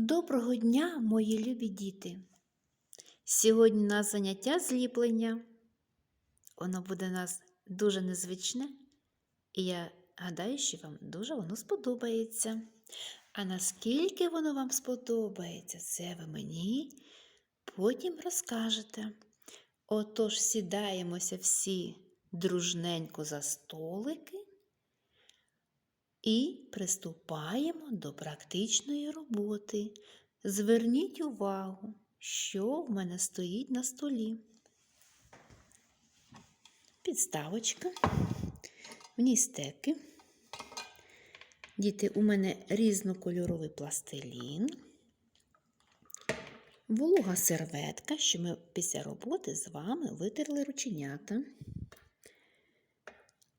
Доброго дня, мої любі діти! Сьогодні у нас заняття зліплення. Воно буде у нас дуже незвичне, і я гадаю, що вам дуже воно сподобається. А наскільки воно вам сподобається, це ви мені потім розкажете. Отож, сідаємося всі дружненько за столики і приступаємо до практичної роботи. Зверніть увагу, що в мене стоїть на столі. Підставочка, в ній стеки. Діти, у мене різнокольоровий пластилін, волога серветка, що ми після роботи з вами витерли рученята.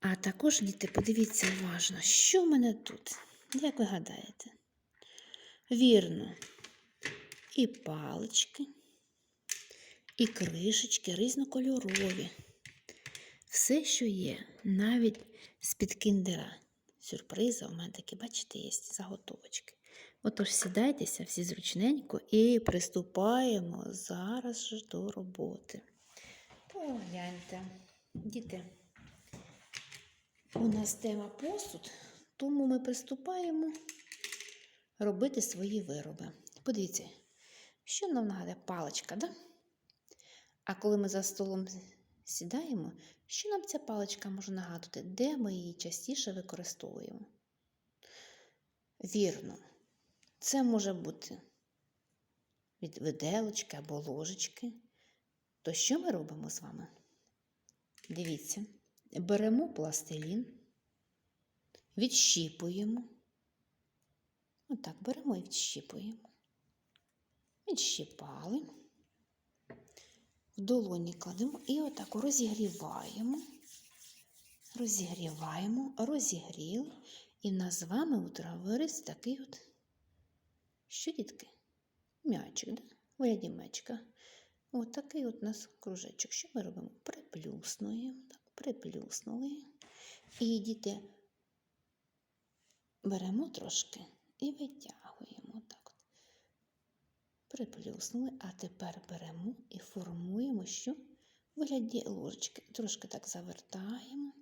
А також, діти, подивіться уважно, що в мене тут? Як ви гадаєте? Вірно, і палички, і кришечки різнокольорові. Все, що є, навіть з-під кіндера. Сюрпризи у мене такі, бачите, є заготовочки. Отож, сідайтеся всі зручненько і приступаємо зараз же до роботи. Погляньте, діти. У нас тема посуд, тому ми приступаємо робити свої вироби. Подивіться, що нам нагадує паличка, да? А коли ми за столом сідаємо, що нам ця паличка може нагадувати, де ми її частіше використовуємо? Вірно, це може бути від виделочки або ложечки. То що ми робимо з вами? Дивіться. Беремо пластилін, відщіпуємо. Отак беремо і відщіпуємо. Відщіпали, в долоні кладемо і отак розігріваємо, розігріваємо, розігріли. І нас з вами утворився такий от, що дітки? М'ячик, да? вигляді м'ячика. Ось такий от у нас кружечок. Що ми робимо? Приплюснуємо. Приплюснули. І діти беремо трошки і витягуємо. Так от. Приплюснули, а тепер беремо і формуємо, що вигляді ложечки. Трошки так завертаємо.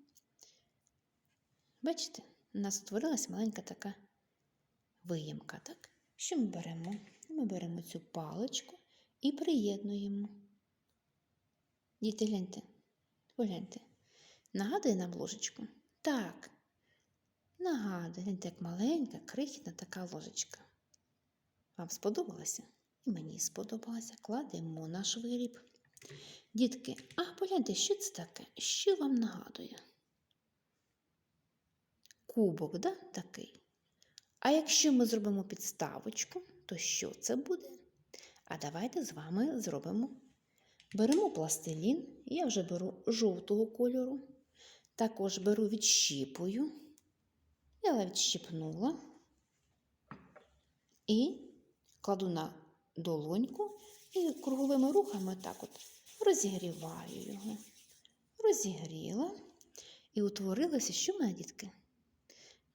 Бачите, у нас утворилась маленька така виємка. так? Що ми беремо? Ми беремо цю паличку і приєднуємо. Діти, гляньте, погляньте. Нагадує нам ложечку? Так. Нагадує, гляньте, як маленька, крихітна така ложечка. Вам сподобалося? І мені сподобалося. Кладемо наш виріб. Дітки, а погляньте, що це таке? Що вам нагадує? Кубок, да, такий. А якщо ми зробимо підставочку, то що це буде? А давайте з вами зробимо. Беремо пластилін, я вже беру жовтого кольору. Також беру відщіпую. Я відщіпнула і кладу на долоньку і круговими рухами так от розігріваю його. Розігріла і утворилося, що в мене, дітки?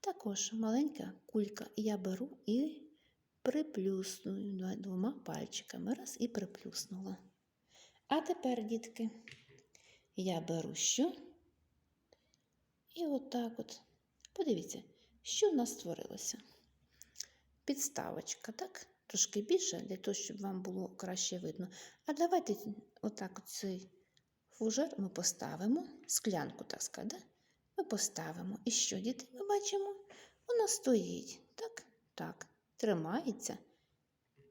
Також маленька кулька. Я беру і приплюсную двома пальчиками. Раз і приплюснула. А тепер, дітки, я беру що? І отак от, подивіться, що в нас створилося. Підставочка, так? Трошки більше, для того, щоб вам було краще видно. А давайте отак от цей фужер ми поставимо, склянку, так сказати, ми поставимо. І що, діти, ми бачимо? Воно стоїть. Так, так, тримається.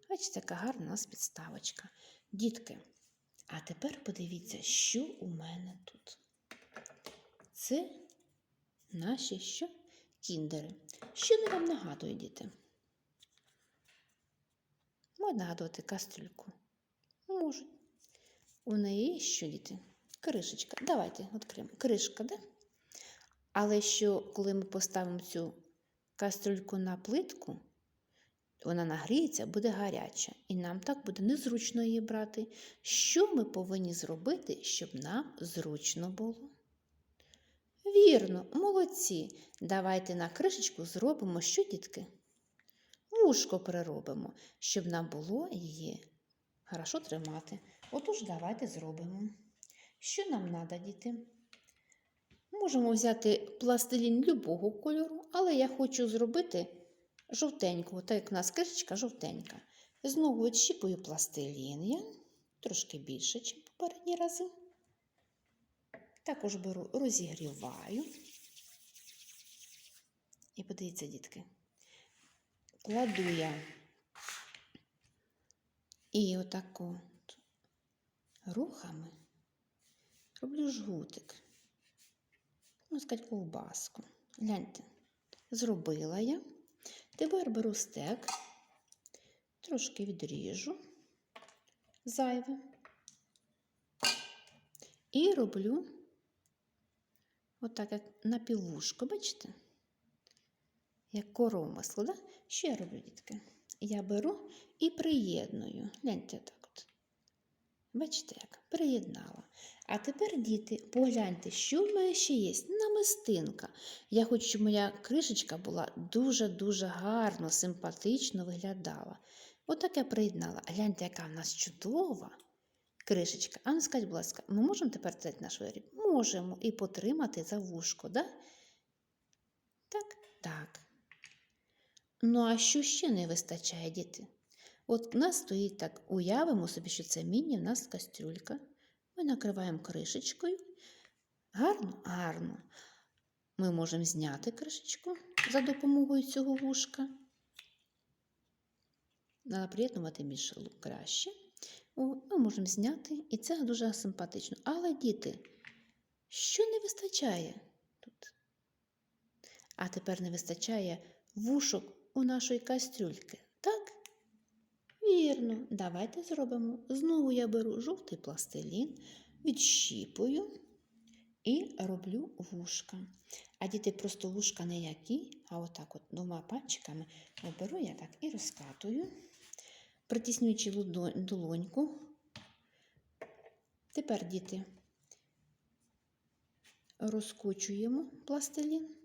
Бачите, яка гарна у нас підставочка. Дітки, а тепер подивіться, що у мене тут. Це наші що? Кіндери. Що вони вам нагадують, діти? Можуть нагадувати кастрюльку? Можуть. У неї що, діти? Кришечка. Давайте відкриємо. Кришка, да? Але що, коли ми поставимо цю кастрюльку на плитку, вона нагріється, буде гаряча, і нам так буде незручно її брати. Що ми повинні зробити, щоб нам зручно було? Вірно, молодці. Давайте на кришечку зробимо що, дітки? вушко переробимо, щоб нам було її хорошо тримати. Отож, давайте зробимо. Що нам треба, діти? Можемо взяти пластилін любого кольору, але я хочу зробити жовтенького, так як у нас кришечка жовтенька. Знову відщіпую пластилін я, трошки більше, ніж попередні рази. Також беру, розігріваю. І подивіться, дітки, кладу я і отако от рухами роблю жгутик. Можна сказати, ковбаску. Гляньте, зробила я. Тепер беру стек, трошки відріжу зайве і роблю отак, як напіввушко, бачите? Як коромисло, да? Що я роблю, дітки? Я беру і приєдную. Гляньте так от. Бачите, як? Приєднала. А тепер, діти, погляньте, що в мене ще є. Намистинка. Я хочу, щоб моя кришечка була дуже-дуже гарно, симпатично виглядала. Отак я приєднала. Гляньте, яка в нас чудова кришечка. А ну скажіть, будь ласка, ми можемо тепер взяти наш виріб? Можемо і потримати за вушко, да? Так, так. Ну, а що ще не вистачає, діти? От в нас стоїть так, уявимо собі, що це міні, в нас кастрюлька. Ми накриваємо кришечкою. Гарно, гарно. Ми можемо зняти кришечку за допомогою цього вушка. Треба приєднувати більше краще. Ми можемо зняти, і це дуже симпатично. Але, діти, що не вистачає тут? А тепер не вистачає вушок у нашої кастрюльки. Так? Вірно, давайте зробимо. Знову я беру жовтий пластилін, відщіпую і роблю вушка. А діти просто вушка не які, а отак от двома пальчиками беру я так і розкатую, притіснюючи долоньку. Тепер, діти, розкочуємо пластилін.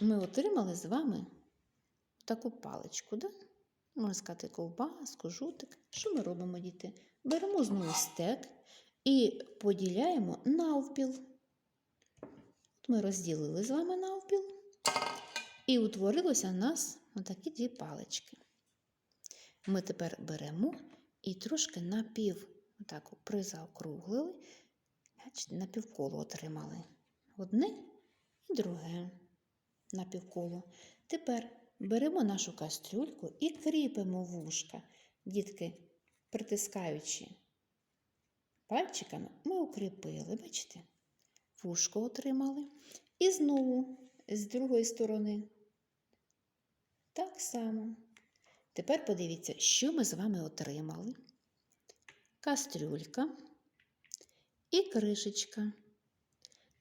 Ми отримали з вами таку паличку, да? можна сказати, ковбаску, жутик. Що ми робимо, діти? Беремо знову стек і поділяємо навпіл. Ми розділили з вами навпіл, і утворилося в нас отакі дві палички. Ми тепер беремо і трошки напів, отак призаокруглили, напівколо отримали. Одне і друге напівколо. Тепер беремо нашу кастрюльку і кріпимо вушка. Дітки, притискаючи пальчиками, ми укріпили, бачите? Вушко отримали. І знову з другої сторони. Так само. Тепер подивіться, що ми з вами отримали. Кастрюлька і кришечка.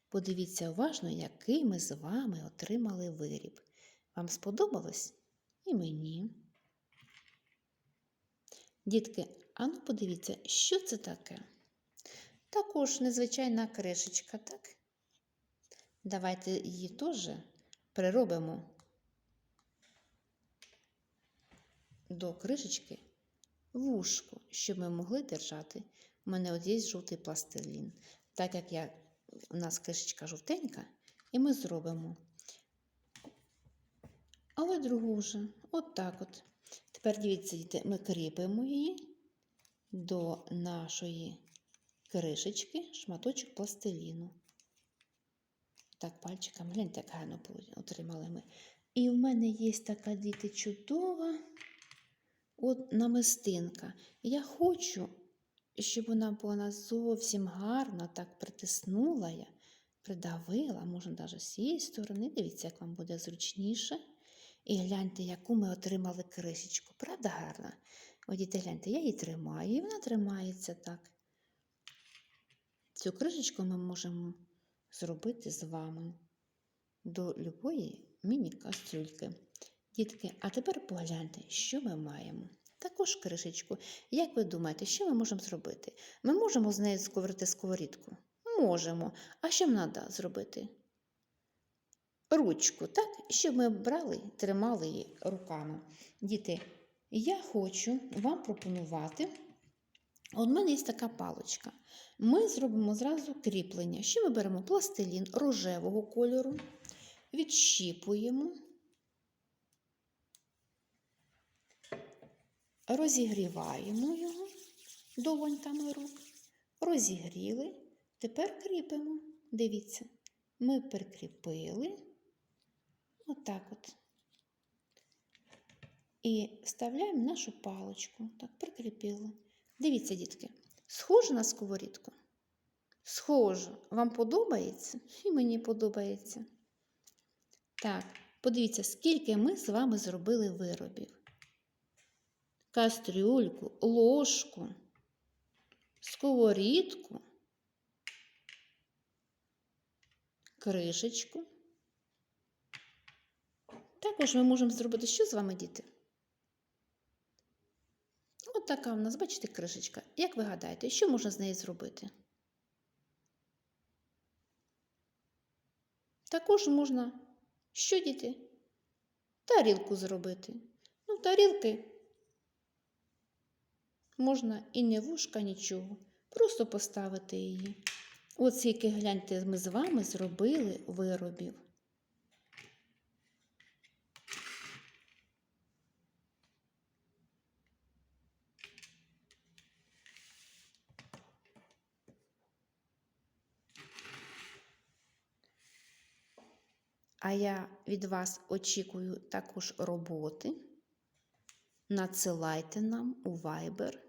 Подивіться уважно, який ми з вами отримали виріб. Вам сподобалось? І мені. Дітки, а ну подивіться, що це таке? Також незвичайна кришечка, так? Давайте її теж приробимо до кришечки вушку, щоб ми могли держати. У мене от є жовтий пластилін. Так як я, у нас кришечка жовтенька, і ми зробимо. Але другу вже, от так от. Тепер дивіться, ми кріпимо її до нашої кришечки, шматочок пластиліну. Так, пальчиками, гляньте, як гарно отримали ми. І в мене є така діти чудова от намистинка. Я хочу, щоб вона була зовсім гарно так притиснула я, придавила, можна навіть з цієї сторони. Дивіться, як вам буде зручніше. І гляньте, яку ми отримали кришечку. Правда гарна? О, гляньте, я її тримаю, і вона тримається так. Цю кришечку ми можемо зробити з вами до любої міні-кастрюльки. Дітки, а тепер погляньте, що ми маємо. Також кришечку. Як ви думаєте, що ми можемо зробити? Ми можемо з нею сковерти сковорідку? Можемо. А що нам треба зробити? ручку, так? Щоб ми брали, тримали її руками. Діти, я хочу вам пропонувати. От в мене є така паличка. Ми зробимо зразу кріплення. Що ми беремо пластилін рожевого кольору, відщіпуємо, розігріваємо його долоньками рук, розігріли, тепер кріпимо. Дивіться, ми прикріпили отак от. І вставляємо нашу паличку. Так, прикріпили. Дивіться, дітки, схоже на сковорідку? Схоже. Вам подобається? І мені подобається. Так, подивіться, скільки ми з вами зробили виробів. Кастрюльку, ложку, сковорідку, кришечку. Також ми можемо зробити що з вами, діти? От така у нас, бачите, кришечка. Як ви гадаєте, що можна з нею зробити? Також можна що діти? Тарілку зробити. Ну, тарілки можна і не вушка, нічого. Просто поставити її. От скільки, гляньте, ми з вами зробили виробів. А я від вас очікую також роботи. Надсилайте нам у Viber.